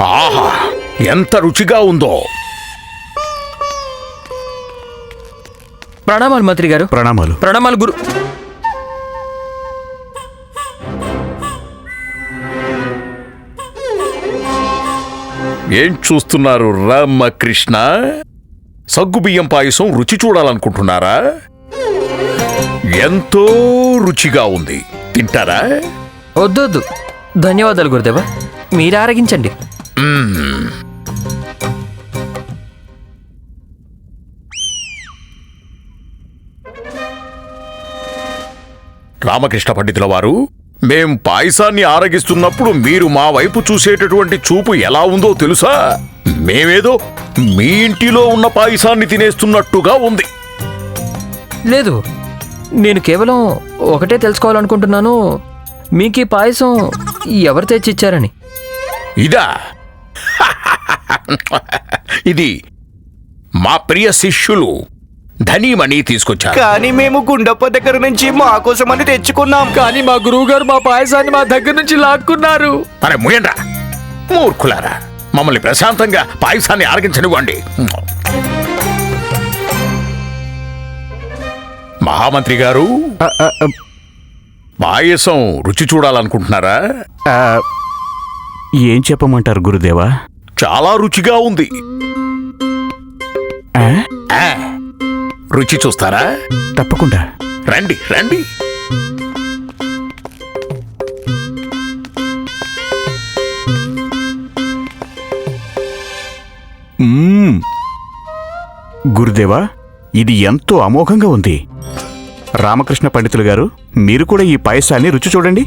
ఆహా ఎంత రుచిగా ఉందో. ప్రణామాలు మంత్రి గారు. ప్రణామాలు. ప్రణామాలు గురు. ఏం చూస్తున్నారు రామకృష్ణ? సగ్గుబియ్యం పాయసం రుచి చూడాలనుకుంటున్నారా? ఎంతో రుచిగా ఉంది. తింటారా? వద్దు వద్దు ధన్యవాదాలు గురుదేవా. మీరు ఆరగించండి. రామకృష్ణ పండితుల వారు మేం పాయసాన్ని ఆరగిస్తున్నప్పుడు మీరు మా వైపు చూసేటటువంటి చూపు ఎలా ఉందో తెలుసా? మేమేదో మీ ఇంటిలో ఉన్న పాయసాన్ని తినేస్తున్నట్టుగా ఉంది. లేదు నేను కేవలం ఒకటే తెలుసుకోవాలనుకుంటున్నాను. మీకు ఈ పాయసం ఎవరు తెచ్చిచ్చారని? ఇదా ఇది మా ప్రియ శిష్యులు ధనీమణి తీసుకొచ్చారు. కానీ మేము గుండప్ప దగ్గర నుంచి మా కోసమని తెచ్చుకున్నాం. కానీ మా గురువు గారు మా పాయసాన్ని మా దగ్గర నుంచి లాక్కున్నారు. అరే ముయండ్రా మూర్ఖులారా. మమ్మల్ని ప్రశాంతంగా పాయసాన్ని ఆరగించనివ్వండి. మహామంత్రి గారు పాయసం రుచి చూడాలనుకుంటున్నారా? ఏం చెప్పమంటారు గురుదేవా? చాలా రుచిగా ఉంది. ఆ, రుచి చూస్తారా? తప్పకుండా. రండి రండి. మ్మ్. గురుదేవా ఇది ఎంతో అమోఘంగా ఉంది. రామకృష్ణ పండితులు గారు మీరు కూడా ఈ పాయసాన్ని రుచి చూడండి.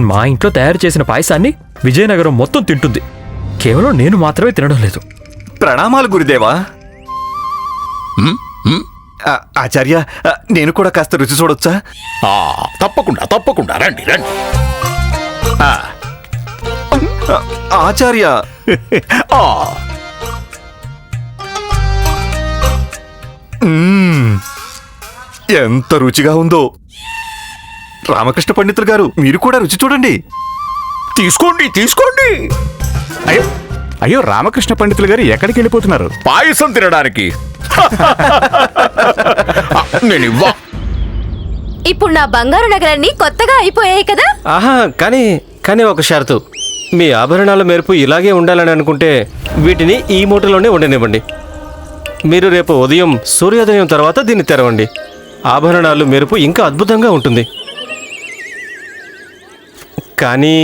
మా ఇంట్లో తయారు చేసిన పాయసాన్ని విజయనగరం మొత్తం తింటుంది. కేవలం నేను మాత్రమే తినడం లేదు. ప్రణామాలు గురుదేవా. ఆ, ఆచార్య ఆ, నేను కూడా కాస్త రుచి చూడొచ్చా? ఆ, తప్పకుండా తప్పకుండా. రండి రండి. ఆ, ఆ, ఆచార్య. ఆ, మ్మ్. ఎంత రుచిగా ఉందో. రామకృష్ణ పండితులు గారు మీరు కూడా రుచి చూడండి. తీసుకోండి తీసుకోండి. అయ్యో అయ్యో రామకృష్ణ పండితులు గారు ఎక్కడికి వెళ్ళిపోతున్నారు? పాయసం తినడానికి. ఆ, నేను ఇవ్వ. ఇప్పుడు నా బంగారు నగరాన్ని కొత్తగా అయిపోయాయి కదా? ఆహా కానీ కానీ ఒక షరతు. మీ ఆభరణాల మెరుపు ఇలాగే ఉండాలని అనుకుంటే వీటిని ఈ మూటలోనే ఉండనివ్వండి. మీరు రేపు ఉదయం సూర్యోదయం తర్వాత దీన్ని తెరవండి. ఆభరణాలు మెరుపు ఇంకా అద్భుతంగా ఉంటుంది. కానీ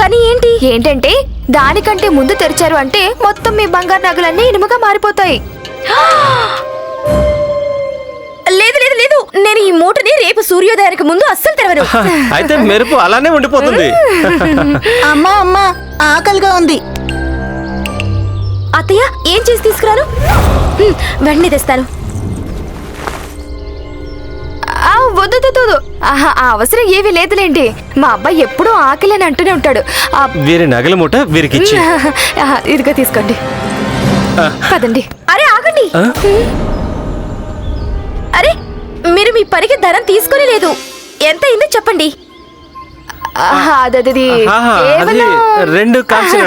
కానీ ఏంటి? ఏంటంటే దానికంటే ముందు తెరిచారు అంటే మొత్తం మీ బంగారు నగలన్నీ ఇనుముగా మారిపోతాయి. లేదు లేదు లేదు. నేను ఈ మూటని రేపు సూర్యోదయానికి ముందు అస్సలు తెరవను. అయితే మెరుపు అలానే ఉండిపోతుంది. అమ్మా అమ్మా ఆకలిగా ఉంది. అత్తయ్య ఏం చేసి తీసుకురాను వెంటనే తెస్తాను. వద్దు ఆ అవసరం ఏమీ లేదులేండి. మా అబ్బాయి ఎప్పుడూ ఆకలి అని అంటూనే ఉంటాడు. ఆ, వీరి నగల మూట వీరికిచ్చి ఆ, ఇదిగో తీసుకోండి. పదండి. అరే ఆగండి. అరే మీరు మీ పనికి ధనం తీసుకొని లేదు ఎంత అయిందో చెప్పండి. రెండు కాంస్య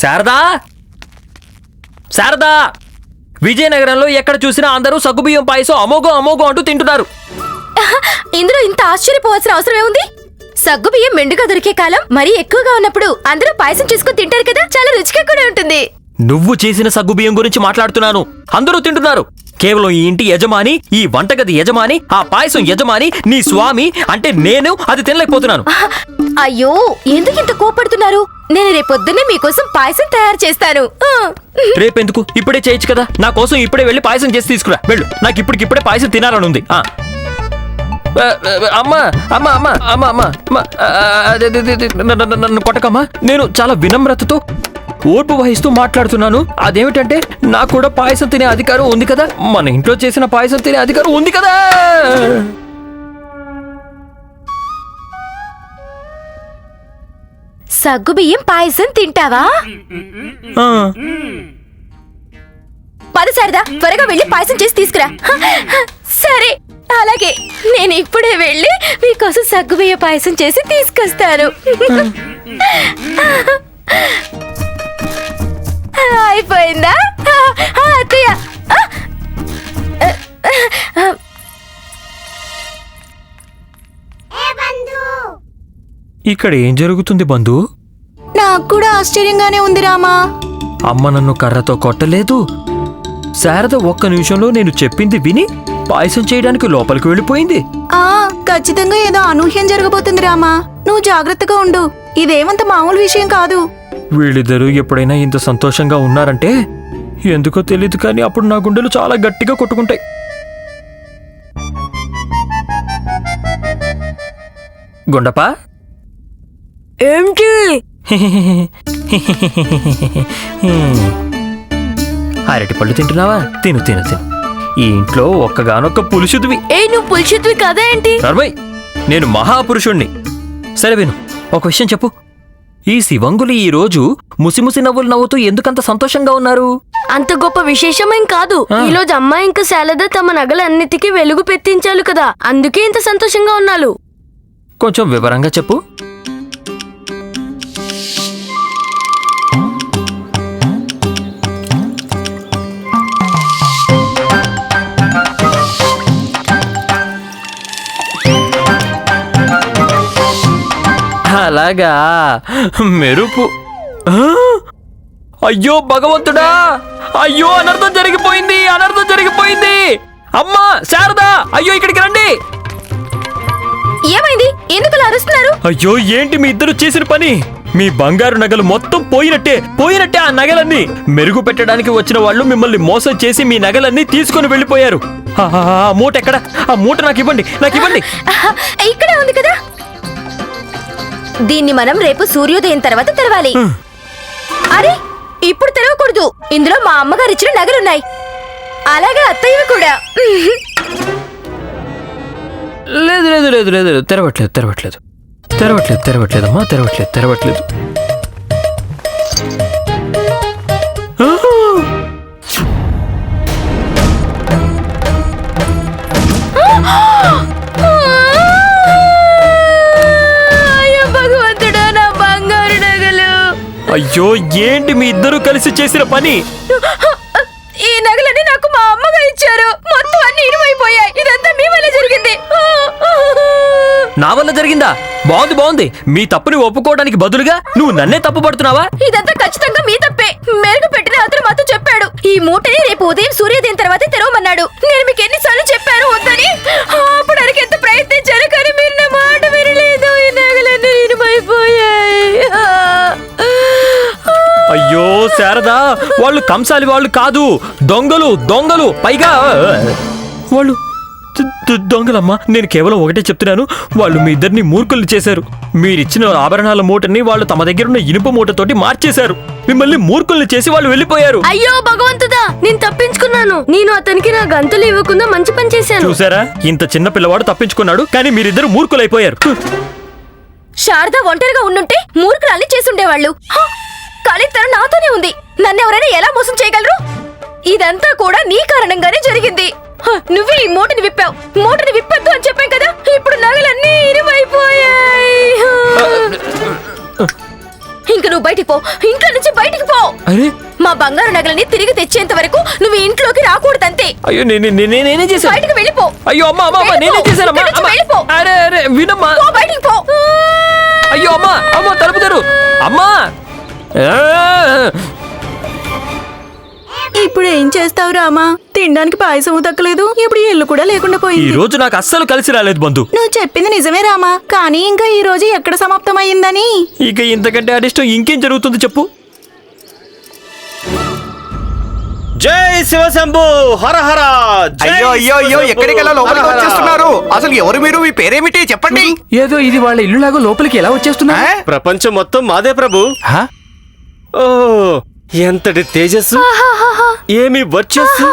శారదా? శారదా! విజయనగరంలో ఎక్కడ చూసినా అందరూ సగ్గుబియ్యం పాయసం అమోఘం అమోఘం అంటూ తింటున్నారు. ఇందులో ఇంత ఆశ్చర్యపోవాల్సిన అవసరం ఏముంది? సగ్గు బియ్యం మెండుగా దొరికే కాలం మరీ ఎక్కువగా ఉన్నప్పుడు అందరూ పాయసం చేసుకుని తింటారు కదా? చాలా రుచిగా కూడా ఉంటుంది. నువ్వు చేసిన సగ్గుబియ్యం గురించి మాట్లాడుతున్నాను. అందరూ తింటున్నారు. కేవలం ఈ ఇంటి యజమాని ఈ వంటగది యజమాని ఆ పాయసం యజమాని నీ స్వామి అంటే నేను అది తినలేకపోతున్నాను. అయ్యో ఎందుకు ఇంత కోపడుతున్నారు? నేను రేపొద్దున్నే మీకోసం పాయసం తయారు చేస్తాను. రేపెందుకు? ఇప్పుడే చేయొచ్చు కదా. నా కోసం ఇప్పుడే వెళ్ళి పాయసం చేసి తీసుకురా. వెళ్ళు. నాకు ఇప్పటికిప్పుడే పాయసం తినాలని ఉంది అమ్మా అమ్మా అమ్మా నన్ను కొట్టకమ్మా. నేను చాలా వినమ్రతతో ఓర్పు వహిస్తూ మాట్లాడుతున్నాను. అదేమిటంటే నాకు కూడా పాయసం తినే అధికారం ఉంది కదా. మన ఇంట్లో చేసిన పాయసం తినే అధికారం ఉంది కదా. సగ్గుబియ్యం పాయసం తింటావా? పద సరదా త్వరగా వెళ్ళి పాయసం చేసి తీసుకురా. సరే అలాగే. నేను ఇప్పుడే వెళ్ళి మీకోసం సగ్గుబియ్య పాయసం చేసి తీసుకొస్తాను. అయిపోయిందా? అత్తయ్య. ఇక్కడ ఏం జరుగుతుంది బంధు? నాకు కూడా ఆశ్చర్యంగానే ఉంది రామా. అమ్మ నన్ను కర్రతో కొట్టలేదు. శారద ఒక్క నిమిషంలో నేను చెప్పింది విని పాయసం చేయడానికి లోపలికి వెళ్ళిపోయింది. ఆ ఖచ్చితంగా ఏదో అనూహ్యం జరగబోతుంది రామా. నువ్వు జాగ్రత్తగా ఉండు. ఇదేమంత మామూలు విషయం కాదు. వీళ్ళిద్దరూ ఎప్పుడైనా ఇంత సంతోషంగా ఉన్నారంటే ఎందుకో తెలియదు కానీ అప్పుడు నా గుండెలు చాలా గట్టిగా కొట్టుకుంటాయి. గుండపా ఏంటి అరటి పళ్ళు తింటున్నావా? తిను తిను తిను. ఈ ఇంట్లో ఒక్కగానొక్క పులుషుదివి ఏ నువ్వు పులిచిత్వి కదా ఏంటి? నర్మయ్ నేను మహాపురుషుణ్ణి. సరే విను ఒక విషయం చెప్పు. ఈ శివంగులు ఈ రోజు ముసిముసి నవ్వులు నవ్వుతూ ఎందుకంత సంతోషంగా ఉన్నారు? అంత గొప్ప విశేషమేం కాదు. ఈ రోజు అమ్మ ఇంకా శారద తమ నగలన్నిటికీ వెలుగు పెట్టించాలు కదా. అందుకే ఇంత సంతోషంగా ఉన్నాలు కొంచెం వివరంగా చెప్పు. అలాగా? మెరుపు! అయ్యో భగవంతుడా! అయ్యో అనర్థం జరిగిపోయింది అనర్థం జరిగిపోయింది! అమ్మా శారదా! అయ్యో ఇక్కడికి రండి! ఏమైంది? ఎందుకు అరుస్తున్నారు? అయ్యో ఏంటి మీ ఇద్దరు చేసిన పని? మీ బంగారు నగలు మొత్తం పోయినట్టే పోయినట్టే ఆ నగలన్నీ! మెరుగు పెట్టడానికి వచ్చిన వాళ్ళు మిమ్మల్ని మోసం చేసి మీ నగలన్నీ తీసుకొని వెళ్ళిపోయారు. మూట ఎక్కడ? ఆ మూట నాకు ఇవ్వండి నాకు ఇవ్వండి! ఇక్కడే ఉంది కదా? దీన్ని మనం రేపు సూర్యోదయం తర్వాత తెరవాలి. అరే ఇప్పుడు తెరవకూడదు. ఇందులో మా అమ్మగారు ఇచ్చిన నగలున్నాయి అలాగే అత్తయ్యవి కూడా. లేదు లేదు లేదు లేదు లేదు. తెరవట్లేదు తెరవట్లేదు. తెరవట్లేదు తెరవట్లేదమ్మా తెరవట్లేదు తెరవట్లేదు. అయ్యో ఏంటి మీ ఇద్దరు కలిసి చేసిన పని? ఈ నగలని నాకు మా అమ్మగా ఇచ్చారు. మొత్తం అన్ని ఇరువైపోయాయి. ఇదంతా మీ వల్ల జరిగింది. నా వల్ల జరిగిందా? బాగుంది బాగుంది. మీ తప్పుని ఒప్పుకోవడానికి బదులుగా నువ్వు నన్నే తప్పు పడుతున్నావా? ఇదంతా ఖచ్చితంగా మీ తప్పే. మెరుగు పెట్టిన అతను మాతో చెప్పాడు. ఈ మూటని రేపు ఉదయం సూర్యోదయం తర్వాత తెరవమన్నాడు. నేను మీకు ఎన్నిసార్లు చెప్పాను వద్దని. అప్పుడు ఎంత ప్రయత్నించాను. శారదా వాళ్ళు కంసాలి వాళ్ళు కాదు. దొంగలు దొంగలు పైగా. వాళ్ళు దొంగలమ్మా నేను కేవలం ఒకటే చెప్తున్నాను. వాళ్ళు మీ ఇద్దరిని మూర్ఖుల్ని చేశారు. మీరిచ్చిన ఆభరణాల మూటని వాళ్ళు తమ దగ్గరున్న ఇనుప మూటతోటి మార్చేశారు. మిమ్మల్ని మూర్ఖుల్ని చేసి వాళ్ళు వెళ్ళిపోయారు. అయ్యో భగవంతుడా నేను తప్పించుకున్నాను. నేను అతనికి నా గంతులు ఇవ్వకుండా మంచి పని చేశాను. చూసారా ఇంత చిన్న పిల్లవాడు తప్పించుకున్నాడు కానీ మీరిద్దరు మూర్ఖులైపోయారు. శారద ఒంటరిగా ఉండుంటే మూర్ఖురాల్ని చేసుండేవాళ్ళు! కానీ తను నాతోనే ఉంది. నన్ను ఎవరైనా ఎలా మోసం చేయగలరు? ఇదంతా కూడా నీ కారణంగానే జరిగింది. హ! నువ్వే ఈ మూటని విప్పావు. మూటని విప్పద్దు అని చెప్పాం కదా ఇప్పుడు నగలన్నీ ఇరువైపోయాయి. ఇంక నువ్వు బయటికి పో. ఇంట్లో నుంచి బయటికి పో. అరే. మా బంగారు నగలని తిరిగి తెచ్చేంత వరకు నువ్వు ఇంట్లోకి రాకూడదంతే అయ్యో నేను నేను- నేనే చేశాను? బయటికి వెళ్ళిపో. అయ్యో అమ్మా అమ్మా అమ్మా, నేనే వెళ్ళిపో. చేశానమ్మా ఇక్కడి నుంచి అమ్మా. వెళ్ళిపో. అరే అరే వినమ్మా. పో బయటికి పో. అయ్యో అమ్మా అమ్మా తలుపు తెరు. అమ్మా! ఇప్పుడు ఏం చేస్తావు రామా? తినడానికి పాయసం దక్కలేదు. ఇప్పుడు ఇల్లు కూడా లేకుండా ఈ పోయింది రోజు నాకు అస్సలు కలిసి రాలేదు బంధు. నువ్వు చెప్పింది నిజమే రామా. కానీ ఇంకా ఈ రోజు ఎక్కడ సమాప్తమయ్యిందని? ఇక ఇంతకంటే అరిష్టం ఇంకేం జరుగుతుంది చెప్పు. జై శివశంభు హర హర అయ్యో అయ్యో అయ్యో ఎక్కడికి వెళ్ళా లోపలికి వచ్చేస్తున్నారు? అసలు ఎవరు మీరు? మీ పేరేమిటి? చెప్పండి. ఏదో ఇది వాళ్ళ ఇల్లులాగా లోపలికి ఎలా వచ్చేస్తున్నా? ప్రపంచం మొత్తం మాదే ప్రభు. హ? ఓ ఎంతటి తేజస్సు. ఏమి వర్చస్సు.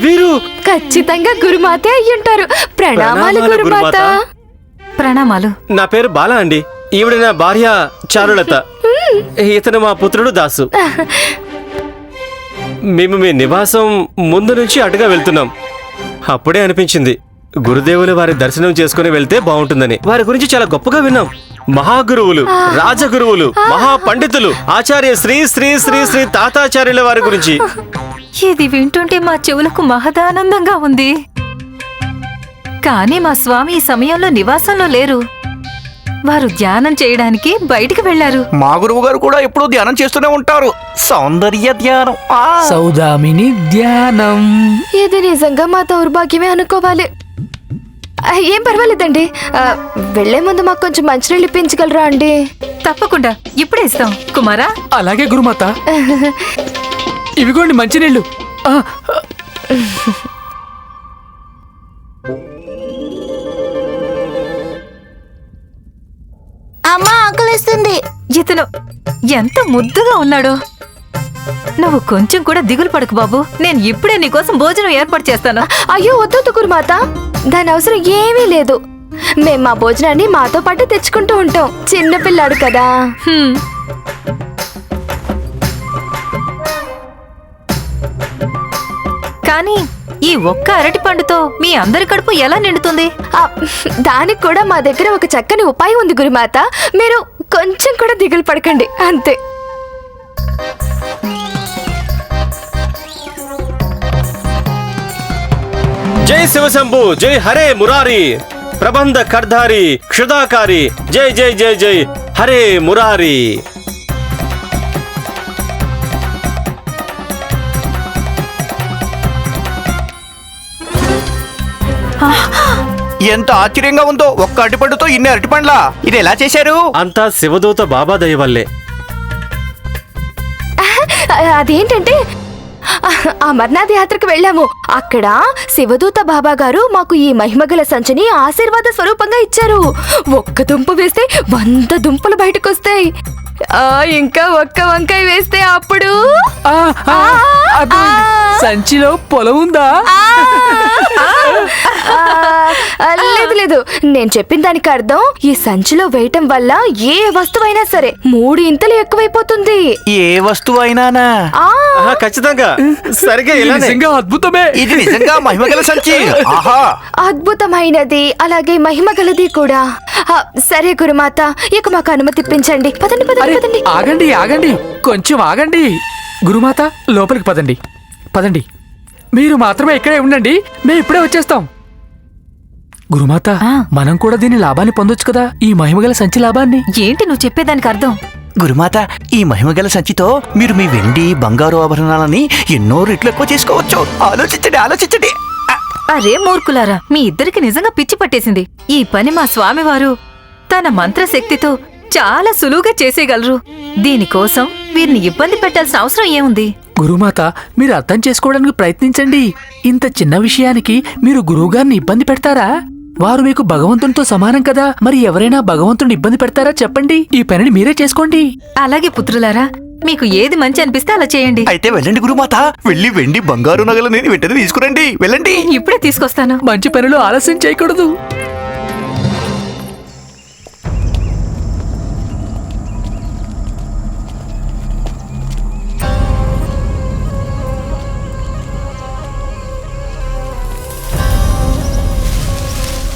వీరు ఖచ్చితంగా గురుమాతే అయ్యుంటారు. ప్రణామాలు గురుమాత. ప్రణామాలు. నా పేరు బాల అండి. ఈవిడ నా భార్య చారులత. ఇతను మా పుత్రుడు దాసు. మేము మీ నివాసం ముందు నుంచి అటుగా వెళ్తున్నాం. అప్పుడే అనిపించింది. గురుదేవులు వారి దర్శనం చేసుకుని వెళ్తే బాగుంటుందని. వారి గురించి చాలా గొప్పగా విన్నాం. మహాగురువులు రాజగురువులు మహా పండితులు ఆచార్య శ్రీ శ్రీ శ్రీ శ్రీ తాతాచార్యుల వారి గురించి. ఇది వింటుంటే మా చెవులకు మహదానందంగా ఉంది. కానీ మా స్వామి ఈ సమయంలో నివాసంలో లేరు. వారు ధ్యానం చేయడానికి బయటికి వెళ్ళారు మా గురువు గారు కూడా ఎప్పుడూ ధ్యానం చేస్తూనే ఉంటారు. సౌందర్య ధ్యానం. ఆ! సౌదామిని ధ్యానం. ఇది నిజంగా మా దౌర్భాగ్యమే అనుకోవాలి. ఏం పర్వాలేదండి. వెళ్ళే ముందు మాకు కొంచెం మంచినీళ్ళు ఇప్పించగలరా అండి? తప్పకుండా. ఇప్పుడే ఇస్తాం. కుమారా? అలాగే గురుమాత. ఇవిగోండి మంచినీళ్ళు. అమ్మ ఆకలిస్తుంది. ఇతను ఎంత ముద్దుగా ఉన్నాడో. నువ్వు కొంచెం కూడా దిగులు పడకు బాబు. నేను ఇప్పుడే నీకోసం భోజనం ఏర్పాటు చేస్తాను. అయ్యో వద్దొద్దు గురుమాత. దాని అవసరం ఏమీ లేదు. మేం మా భోజనాన్ని మాతో పాటు తెచ్చుకుంటూ ఉంటాం. చిన్న పిల్లాడు కదా. హ్మ్. కానీ ఈ ఒక్క అరటి పండుతో మీ అందరి కడుపు ఎలా నిండుతుంది? ఆ, దానికి కూడా మా దగ్గర ఒక చక్కని ఉపాయం ఉంది గురుమాత. మీరు కొంచెం కూడా దిగులు పడకండి. అంతే. జై శివశంభు జై హరే మురారి ప్రబంధ కర్ధారి క్షుదాకారి జై జై జై జై హరే మురారి. ఎంత ఆశ్చర్యంగా ఉందో ఒక్క అరటిపండుతో ఇన్ని అరటిపండ్లా? ఇది ఎలా చేశారు? అంతా శివదూత బాబా దయ వల్లే. అదేంటంటే ఆ, అమర్నాథ్ యాత్రకు వెళ్ళాము. అక్కడ శివదూత బాబా గారు మాకు ఈ మహిమగల సంచిని ఆశీర్వాద స్వరూపంగా ఇచ్చారు. ఒక్క దుంప వేస్తే వంద దుంపలు బయటకు వస్తాయి ఆ, ఇంకా ఒక్క వంకాయ వేస్తే అప్పుడు? సంచిలో పొలం ఉందా? లేదు లేదు. నేను చెప్పిన దానికి అర్థం ఈ సంచిలో వేయటం వల్ల ఏ వస్తువైనా సరే మూడు ఇంతలు ఎక్కువైపోతుంది. ఏ వస్తువు అయినానా ఆ. ఆహా, ఖచ్చితంగా. సరిగా ఇది ఇలానే నిజంగా అద్భుతమే. ఇది నిజంగా మహిమగల సంచి. ఆహా. అద్భుతమైనది అలాగే మహిమ గలది కూడా. ఆ, సరే గురుమాత ఇక మాకు అనుమతి ఇప్పించండి. పదండి పదండి పదండి. ఆగండి ఆగండి. కొంచెం ఆగండి. గురుమాత లోపలికి పదండి. పదండి. మీరు మాత్రమే ఇక్కడే ఉండండి మేము ఇప్పుడే వచ్చేస్తాం. గురుమాత. మనం కూడా దీని లాభాన్ని పొందొచ్చు కదా ఈ మహిమగల సంచి లాభాన్ని? ఏంటి నువ్వు చెప్పేదానికి అర్థం? గురుమాత ఈ మహిమగల సంచితో మీరు మీ వెండి బంగారు ఆభరణాలని ఎన్నో రెట్లు ఎక్కువ చేసుకోవచ్చు. ఆలోచించండి ఆలోచించండి. అరే మూర్ఖులారా మీ ఇద్దరికి నిజంగా పిచ్చి పట్టేసింది. ఈ పని మా స్వామివారు తన మంత్రశక్తితో చాలా సులువుగా చేసేయగలరు. దీనికోసం వీరిని ఇబ్బంది పెట్టాల్సిన అవసరం ఏముంది? గురుమాత మీరు అర్థం చేసుకోవడానికి ప్రయత్నించండి. ఇంత చిన్న విషయానికి మీరు గురువుగారిని ఇబ్బంది పెడతారా? వారు మీకు భగవంతునితో సమానం కదా. మరి ఎవరైనా భగవంతుని ఇబ్బంది పెడతారా చెప్పండి. ఈ పనిని మీరే చేసుకోండి. అలాగే పుత్రులారా మీకు ఏది మంచి అనిపిస్తే అలా చేయండి. అయితే వెళ్ళండి గురుమాత. వెళ్ళి వెండి బంగారు నగలని వెంటనే తీసుకురండి. వెళ్ళండి. ఇప్పుడే తీసుకొస్తాను. మంచి పనిలో ఆలస్యం చేయకూడదు.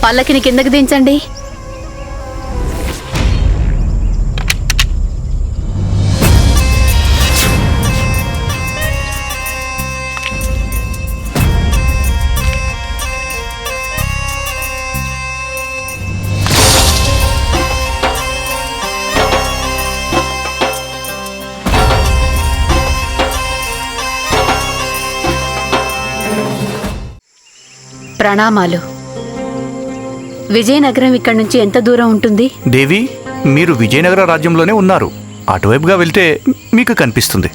పల్లకిని కిందకి దించండి. ప్రణామాలు. విజయనగరం ఇక్కడ నుంచి ఎంత దూరం ఉంటుంది? దేవి మీరు విజయనగర రాజ్యంలోనే ఉన్నారు. అటువైపుగా వెళ్తే మీకు కనిపిస్తుంది.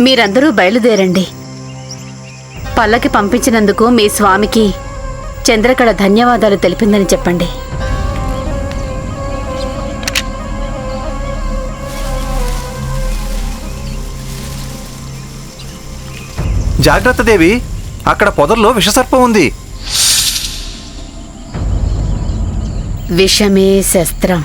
మీరందరూ బయలుదేరండి. పల్లకి పంపించినందుకు మీ స్వామికి చంద్రకళ ధన్యవాదాలు తెలిపిందని చెప్పండి. జాగ్రత్త దేవి అక్కడ పొదల్లో విషసర్పం ఉంది. విషమే శస్త్రం.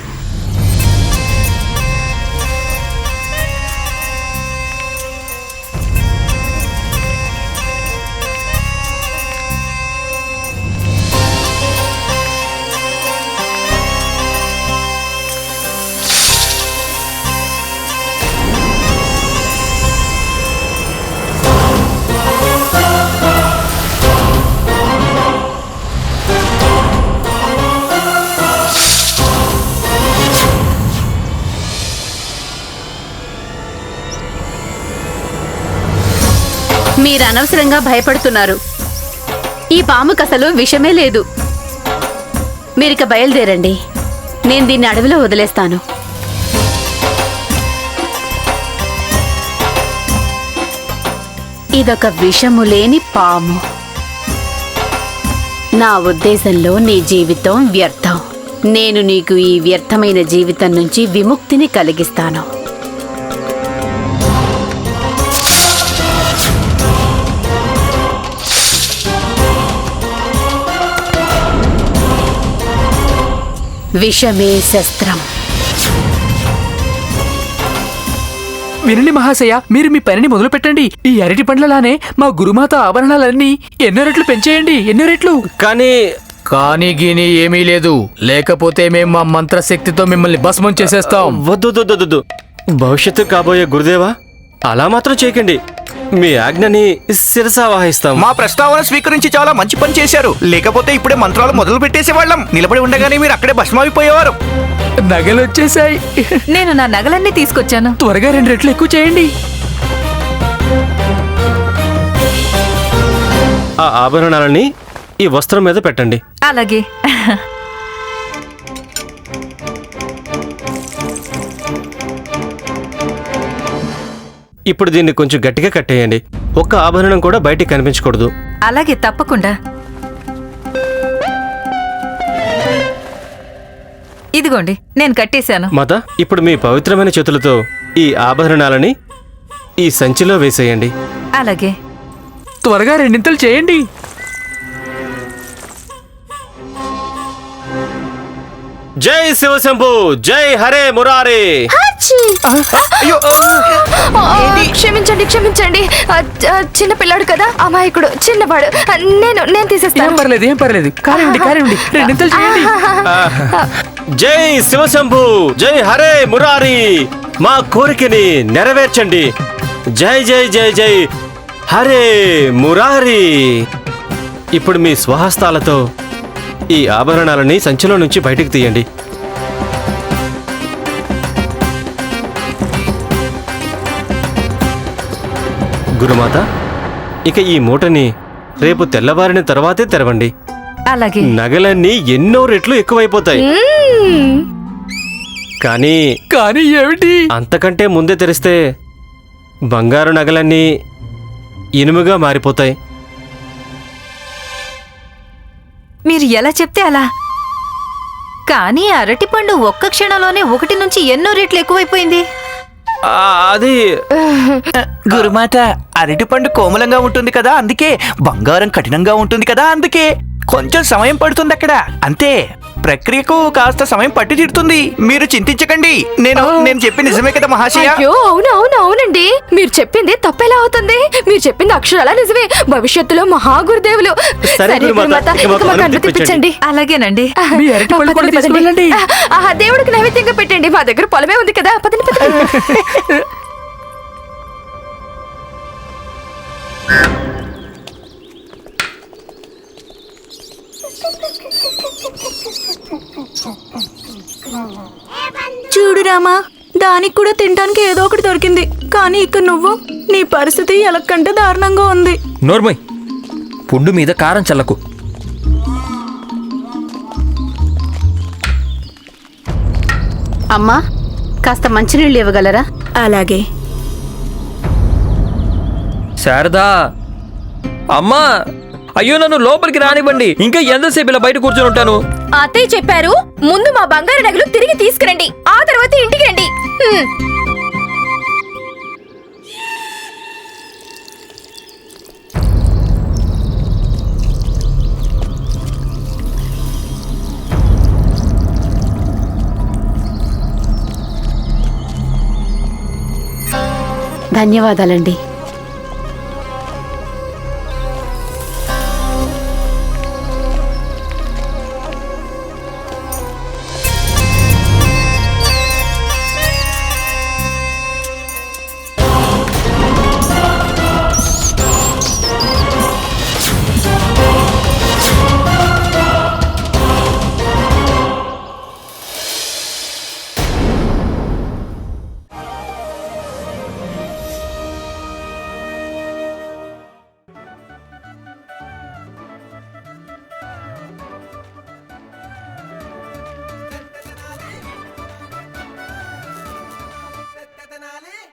మీరు అనవసరంగా భయపడుతున్నారు. ఈ పాముకు అసలు విషమే లేదు. మీరిక బయలుదేరండి. నేను దీన్ని అడవిలో వదిలేస్తాను. ఇదొక విషము లేని పాము. నా ఉద్దేశంలో నీ జీవితం వ్యర్థం. నేను నీకు ఈ వ్యర్థమైన జీవితం నుంచి విముక్తిని కలిగిస్తాను. విషమే శస్త్రం. వినండి మహాశయ మీరు మీ పనిని మొదలు పెట్టండి ఈ అరటి పండ్లలానే మా గురుమాత ఆభరణాలన్నీ ఎన్నో రెట్లు పెంచేయండి ఎన్నో రెట్లు. కానీ కానీ గీని ఏమీ లేదు. లేకపోతే మేము మా మంత్రశక్తితో మిమ్మల్ని భస్మం చేసేస్తాం. వద్దు వద్దు, వద్దు, వద్దు. భవిష్యత్తు కాబోయే గురుదేవా అలా మాత్రం చేయకండి. మీ ఆజ్ఞని శిరసా వహిస్తాం. మా ప్రస్తావన స్వీకరించి చాలా మంచి పని చేశారు. లేకపోతే ఇప్పుడే మంత్రాలు మొదలు పెట్టేసేవాళ్ళం నిలబడి ఉండగానే మీరు అక్కడే భస్మైపోయేవారు నగలు వచ్చేసాయి. నేను నా నగలన్నీ తీసుకొచ్చాను. త్వరగా రెండు రెట్లు ఎక్కువ చేయండి. ఆ ఆభరణాలని ఈ వస్త్రం మీద పెట్టండి. అలాగే. ఇప్పుడు దీన్ని కొంచెం గట్టిగా కట్టేయండి. ఒక్క ఆభరణం కూడా బయటికి కనిపించకూడదు. అలాగే తప్పకుండా. ఇదిగోండి నేను కట్టేశాను. మాత ఇప్పుడు మీ పవిత్రమైన చేతులతో ఈ ఆభరణాలని ఈ సంచిలో వేసేయండి. అలాగే. త్వరగా రెండింతలు చేయండి. జై శివశంభు జై హరే మురారే. క్షమించండి క్షమించండి. చిన్న పిల్లాడు కదా అమాయకుడు చిన్నవాడు. నేను నేను ఏం తీసేస్తాను పర్లేదు ఏం పర్లేదు. కానివ్వండి కానివ్వండి. రెండింతలు చేయండి. జై శివశంభు జై హరే మురారి. మా కోరికని నెరవేర్చండి. జై జై జై జై హరే మురారి. ఇప్పుడు మీ స్వహస్తాలతో ఈ ఆభరణాలని సంచిలో నుంచి బయటికి తీయండి. గురుమాత ఇక ఈ మూటని రేపు తెల్లవారిన తర్వాతే తెరవండి. అలాగే. నగలన్నీ ఎన్నో రెట్లు ఎక్కువైపోతాయి. కానీ కానీ ఏమిటి? అంతకంటే ముందే తెరిస్తే బంగారు నగలన్నీ ఇనుముగా మారిపోతాయి. మీరు ఎలా చెప్తే అలా. కానీ అరటిపండు ఒక్క క్షణంలోనే ఒకటి నుంచి ఎన్నో రెట్లు ఎక్కువైపోయింది. ఆ, అది. గురుమాత అరటిపండు కోమలంగా ఉంటుంది కదా అందుకే బంగారం కఠినంగా ఉంటుంది కదా అందుకే కొంచెం సమయం పడుతుంది అక్కడ అంతే. ప్రక్రియకు కాస్త సమయం పట్టి తీరుతుంది. మీరు చింతించకండి. నేను నేను చెప్పి నిజమే కదా మహాశయ? అయ్యో అవును అవును అవునండి. మీరు చెప్పింది తప్పెలా అవుతుంది. మీరు చెప్పింది అక్షరాలా నిజమే. భవిష్యత్తులో మహా గురుదేవులు సరే, గురుమాత, గురుమాత, ఇక మాకు ఇక మాకు అనుమతి అనుమతి ఇప్పించండి అలాగేనండి. మీ అరటిపళ్ళు కూడా పదండి, పదండి. తీసుకువెళ్ళండి. ఆ, దేవుడికి నైవేద్యంగా పెట్టండి. మా దగ్గర పొలమే ఉంది కదా. పదండి పదండి. చూడు రామా దానికి కూడా తినడానికి ఏదో ఒకటి దొరికింది. కానీ ఇక్కడ నువ్వు నీ పరిస్థితి ఎలక్కంటే దారుణంగా ఉంది. నోర్మయ్ పుండు మీద కారం చల్లకు. అమ్మా కాస్త మంచినీళ్ళు ఇవ్వగలరా? అలాగే. శారదా అమ్మా! అయ్యో నన్ను లోపలికి రానివ్వండి. ఇంకా ఎంతసేపు ఇలా బయట కూర్చొని ఉంటాను? అతే చెప్పారు ముందు మా బంగారు నగలు తిరిగి తీసుకురండి. ఆ తర్వాత ఇంటికి రండి. ధన్యవాదాలండి.